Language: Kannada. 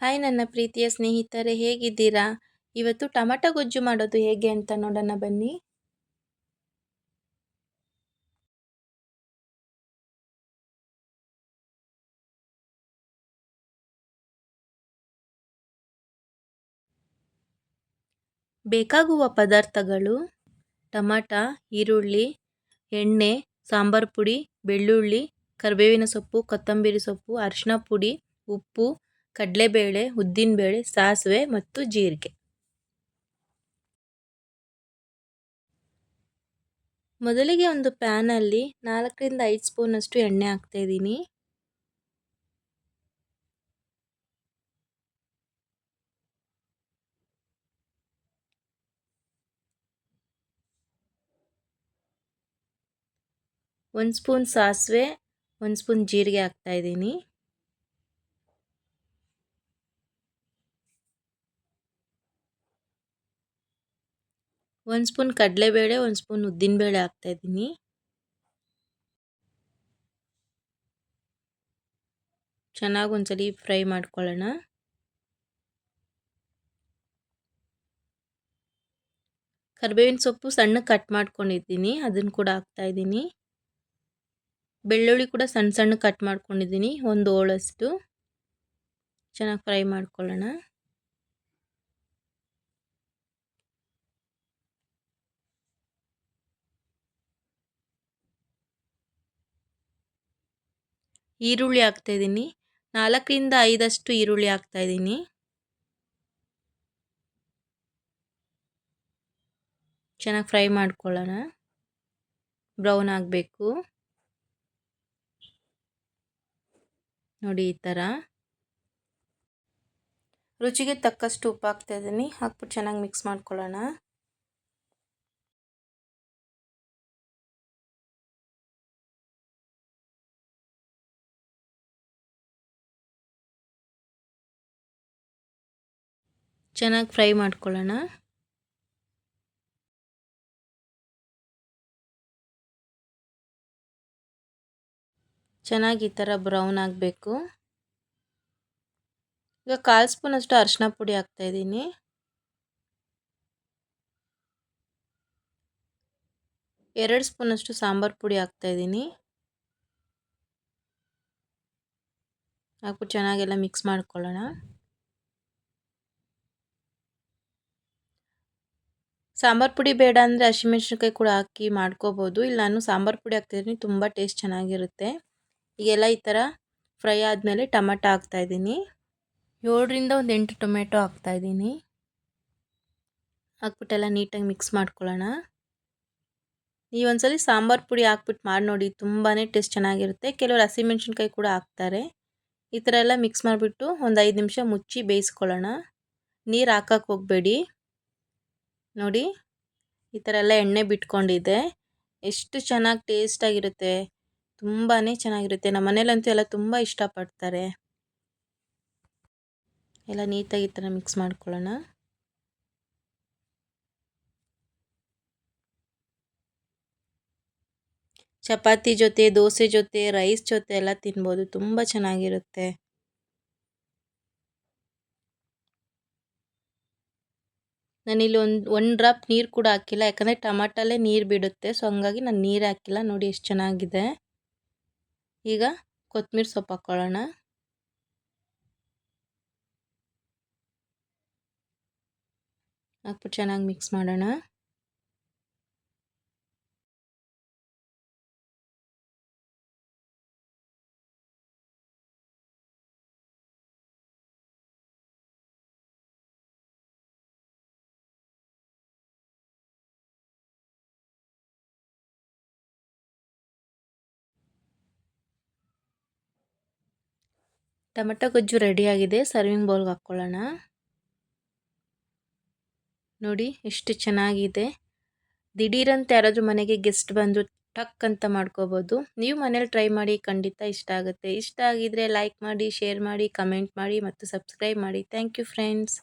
ಹಾಯ್ ನನ್ನ ಪ್ರೀತಿಯ ಸ್ನೇಹಿತರೆ, ಹೇಗಿದ್ದೀರಾ? ಇವತ್ತು ಟೊಮೆಟೊ ಗೊಜ್ಜು ಮಾಡೋದು ಹೇಗೆ ಅಂತ ನೋಡೋಣ ಬನ್ನಿ. ಬೇಕಾಗುವ ಪದಾರ್ಥಗಳು ಟಮಟ, ಈರುಳ್ಳಿ, ಎಣ್ಣೆ, ಸಾಂಬಾರು ಪುಡಿ, ಬೆಳ್ಳುಳ್ಳಿ, ಕರಿಬೇವಿನ ಸೊಪ್ಪು, ಕೊತ್ತಂಬರಿ ಸೊಪ್ಪು ಅರಿಶಿನ ಪುಡಿ, ಉಪ್ಪು ಕಡಲೆಬೇಳೆ, ಉದ್ದಿನಬೇಳೆ, ಸಾಸಿವೆ ಮತ್ತು ಜೀರಿಗೆ. ಮೊದಲಿಗೆ ಒಂದು ಪ್ಯಾನಲ್ಲಿ ನಾಲ್ಕರಿಂದ ಐದು ಸ್ಪೂನಷ್ಟು ಎಣ್ಣೆ ಹಾಕ್ತಾ ಇದ್ದೀನಿ. ಒಂದು ಸ್ಪೂನ್ ಸಾಸಿವೆ, ಒಂದು ಸ್ಪೂನ್ ಜೀರಿಗೆ ಹಾಕ್ತಾ ಇದ್ದೀನಿ. ಒಂದು ಸ್ಪೂನ್ ಕಡಲೆಬೇಳೆ, ಒಂದು ಸ್ಪೂನ್ ಉದ್ದಿನಬೇಳೆ ಹಾಕ್ತಾಯಿದ್ದೀನಿ ಚೆನ್ನಾಗಿ ಒಂದ್ಸಲಿ ಫ್ರೈ ಮಾಡ್ಕೊಳ್ಳೋಣ. ಕರಿಬೇವಿನ ಸೊಪ್ಪು ಸಣ್ಣ ಕಟ್ ಮಾಡ್ಕೊಂಡಿದ್ದೀನಿ ಅದನ್ನು ಕೂಡ ಹಾಕ್ತಾಯಿದ್ದೀನಿ ಬೆಳ್ಳುಳ್ಳಿ ಕೂಡ ಸಣ್ಣ ಸಣ್ಣ ಕಟ್ ಮಾಡ್ಕೊಂಡಿದ್ದೀನಿ, ಒಂದು ಓಳಷ್ಟು ಚೆನ್ನಾಗಿ ಫ್ರೈ ಮಾಡ್ಕೊಳ್ಳೋಣ. ಈರುಳ್ಳಿ ಹಾಕ್ತಾಯಿದ್ದೀನಿ ನಾಲ್ಕರಿಂದ ಐದಷ್ಟು ಈರುಳ್ಳಿ ಹಾಕ್ತಾಯಿದ್ದೀನಿ ಚೆನ್ನಾಗಿ ಫ್ರೈ ಮಾಡ್ಕೊಳ್ಳೋಣ. ಬ್ರೌನ್ ಆಗಬೇಕು. ನೋಡಿ ಈ ಥರ. ರುಚಿಗೆ ತಕ್ಕಷ್ಟು ಉಪ್ಪು ಹಾಕ್ತಾಯಿದ್ದೀನಿ ಹಾಕ್ಬಿಟ್ಟು ಚೆನ್ನಾಗಿ ಮಿಕ್ಸ್ ಮಾಡ್ಕೊಳ್ಳೋಣ. ಚೆನ್ನಾಗಿ ಫ್ರೈ ಮಾಡ್ಕೊಳ್ಳೋಣ. ಚೆನ್ನಾಗಿ ಈ ಥರ ಬ್ರೌನ್ ಆಗಬೇಕು. ಈಗ ಕಾಲು ಸ್ಪೂನಷ್ಟು ಅರಿಶಿನ ಪುಡಿ ಹಾಕ್ತಾಯಿದ್ದೀನಿ ಎರಡು ಸ್ಪೂನಷ್ಟು ಸಾಂಬಾರು ಪುಡಿ ಹಾಕ್ತಾಯಿದ್ದೀನಿ ಹಾಕ್ಬಿಟ್ಟು ಚೆನ್ನಾಗೆಲ್ಲ ಮಿಕ್ಸ್ ಮಾಡ್ಕೊಳ್ಳೋಣ. ಸಾಂಬಾರು ಪುಡಿ ಬೇಡ ಅಂದರೆ ಹಸಿಮೆಣ್ಸಿನ್ಕಾಯಿ ಕೂಡ ಹಾಕಿ ಮಾಡ್ಕೋಬೋದು. ಇಲ್ಲ, ನಾನು ಸಾಂಬಾರು ಪುಡಿ ಹಾಕ್ತಿದ್ದೀನಿ ತುಂಬ ಟೇಸ್ಟ್ ಚೆನ್ನಾಗಿರುತ್ತೆ. ಈಗೆಲ್ಲ ಈ ಥರ ಫ್ರೈ ಆದಮೇಲೆ ಟೊಮೆಟೊ ಹಾಕ್ತಾಯಿದ್ದೀನಿ ಏಳರಿಂದ ಒಂದು ಎಂಟು ಟೊಮೆಟೊ ಹಾಕ್ತಾಯಿದ್ದೀನಿ ಹಾಕ್ಬಿಟ್ಟೆಲ್ಲ ನೀಟಾಗಿ ಮಿಕ್ಸ್ ಮಾಡ್ಕೊಳ್ಳೋಣ. ಈ ಒಂದ್ಸಲಿ ಸಾಂಬಾರು ಪುಡಿ ಹಾಕ್ಬಿಟ್ಟು ಮಾಡಿ ನೋಡಿ ತುಂಬಾ ಟೇಸ್ಟ್ ಚೆನ್ನಾಗಿರುತ್ತೆ. ಕೆಲವರು ಹಸಿಮೆಣ್ಸಿನ್ಕಾಯಿ ಕೂಡ ಹಾಕ್ತಾರೆ. ಈ ಥರ ಎಲ್ಲ ಮಿಕ್ಸ್ ಮಾಡಿಬಿಟ್ಟು ಒಂದು ಐದು ನಿಮಿಷ ಮುಚ್ಚಿ ಬೇಯಿಸ್ಕೊಳ್ಳೋಣ. ನೀರು ಹಾಕೋಕೆ ಹೋಗಬೇಡಿ. ನೋಡಿ, ಈ ಥರ ಎಲ್ಲ ಎಣ್ಣೆ ಬಿಟ್ಕೊಂಡಿದೆ. ಎಷ್ಟು ಚೆನ್ನಾಗಿ ಟೇಸ್ಟಾಗಿರುತ್ತೆ. ತುಂಬಾ ಚೆನ್ನಾಗಿರುತ್ತೆ. ನಮ್ಮ ಮನೇಲಂತೂ ಎಲ್ಲ ತುಂಬ ಇಷ್ಟಪಡ್ತಾರೆ. ಎಲ್ಲ ನೀಟಾಗಿ ಈ ಥರ ಮಿಕ್ಸ್ ಮಾಡ್ಕೊಳ್ಳೋಣ. ಚಪಾತಿ ಜೊತೆ, ದೋಸೆ ಜೊತೆ, ರೈಸ್ ಜೊತೆ ಎಲ್ಲ ತಿನ್ಬೋದು. ತುಂಬ ಚೆನ್ನಾಗಿರುತ್ತೆ. ನಾನಿಲ್ಲಿ ಒಂದು ಒನ್ ಡ್ರಾಪ್ ನೀರು ಕೂಡ ಹಾಕಿಲ್ಲ. ಯಾಕಂದರೆ ಟಮಾಟಲ್ಲೇ ನೀರು ಬಿಡುತ್ತೆ. ಸೊ ಹಂಗಾಗಿ ನಾನು ನೀರು ಹಾಕಿಲ್ಲ. ನೋಡಿ ಎಷ್ಟು ಚೆನ್ನಾಗಿದೆ. ಈಗ ಕೊತ್ತಂಬರಿ ಸೊಪ್ಪು ಹಾಕ್ಕೊಳ್ಳೋಣ ಹಾಕ್ಬಿಟ್ಟು ಚೆನ್ನಾಗಿ ಮಿಕ್ಸ್ ಮಾಡೋಣ. ಟೊಮೆಟೊ ಗೊಜ್ಜು ರೆಡಿಯಾಗಿದೆ ಸರ್ವಿಂಗ್ ಬೌಲ್ಗೆ ಹಾಕ್ಕೊಳ್ಳೋಣ ನೋಡಿ, ಎಷ್ಟು ಚೆನ್ನಾಗಿದೆ. ದಿಢೀರಂತ ಯಾರಾದರೂ ಮನೆಗೆ ಗೆಸ್ಟ್ ಬಂದು ಟಕ್ ಅಂತ ಮಾಡ್ಕೋಬೋದು. ನೀವು ಮನೇಲಿ ಟ್ರೈ ಮಾಡಿ ಖಂಡಿತ ಇಷ್ಟ ಆಗುತ್ತೆ. ಇಷ್ಟ ಆಗಿದ್ರೆ ಲೈಕ್ ಮಾಡಿ ಶೇರ್ ಮಾಡಿ ಕಮೆಂಟ್ ಮಾಡಿ ಮತ್ತು ಸಬ್ಸ್ಕ್ರೈಬ್ ಮಾಡಿ. Thank you friends